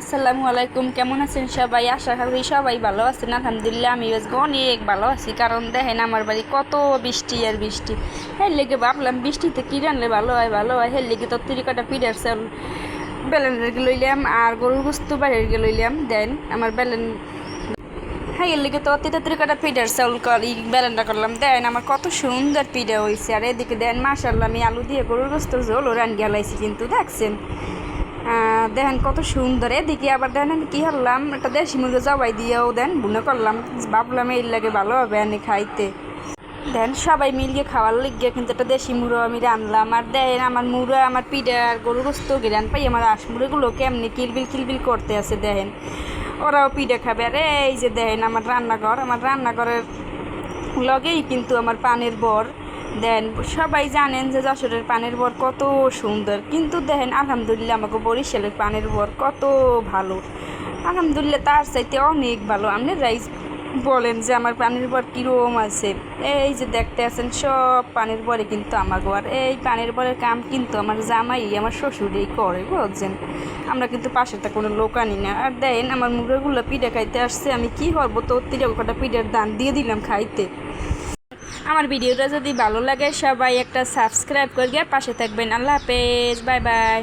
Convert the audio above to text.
আসসালামু আলাইকুম, কেমন আছেন সবাই? আশা করি সবাই ভালো আছেন। আলহামদুলিল্লাহ, আমি আজকে অনেক ভালো আছি। কারণ দেখেন, আমার বাড়ি কত বৃষ্টি আর বৃষ্টি। হের লেগে ভাবলাম, বৃষ্টিতে কী রানলে ভালো হয় ভালো হয়? হের লেগে তো তিরিকাটা পিডার চাল বেলেনের লইলাম আর গরুর গোস্ত বাইরের গিয়ে লইলাম। দেন আমার বেলেন হ্যাঁ এর লিগে তো তিতা তিরিকাটা পিডার চাউল বেলেনটা করলাম। দেন আমার কত সুন্দর পিঠা হয়েছে আর এদিকে দেন মাসাল্লাহ আমি আলু দিয়ে গরুর গোস্ত ঝোল রান গেলাইছি কিন্তু, দেখছেন? দেখেন কত সুন্দর। এদিকে আবার দেখেন আমি কি হলাম একটা দেশি মুরগি জবাই দিয়েও দেন বুনে করলাম, ভাবলাম এর লাগে ভালো হবে আনি খাইতে। দেন সবাই মিলিয়ে খাওয়ার লিগে কিন্তু একটা দেশি মুড়ো আমি রানলাম। আর দেন আমার মুড়ো আমার পিঠা গরু গোস্ত গিরান পাই, আমার আশ আশমুড়িগুলো কেমনি কিলবিল কিলবিল করতে আছে দেখেন। ওরাও পিঠা খাবে। আর এই যে দেখেন আমার রান্নাঘর, আমার রান্নাঘরের লগেই কিন্তু আমার পানের বর। দেন, সবাই জানেন যে যশোরের পানের বর কত সুন্দর। কিন্তু দেখেন, আলহামদুলিল্লাহ আমাকে বরিশালের পানের বর কত ভালো। আলহামদুলিল্লাহ তার চাইতে অনেক ভালো। আপনি রাইস বলেন যে আমার পানির বর কীরকম আছে। এই যে দেখতে আছেন, সব পানির বরে কিন্তু আমাকে আর এই পানির বরের কাম কিন্তু আমার জামাই, আমার শ্বশুরেই করে, বুঝছেন? আমরা কিন্তু পাশেটা কোনো লোক আনি না। আর দেন, আমার মুরগুলো পিঠে খাইতে আসছে, আমি কি করব? তো তিরকম কটা পিঠের দান দিয়ে দিলাম খাইতে। আমার ভিডিওটা যদি ভালো লাগে, সবাই একটা সাবস্ক্রাইব করে গিয়ে পাশে থাকবেন। আল্লাহ হাফেজ, বাই বাই।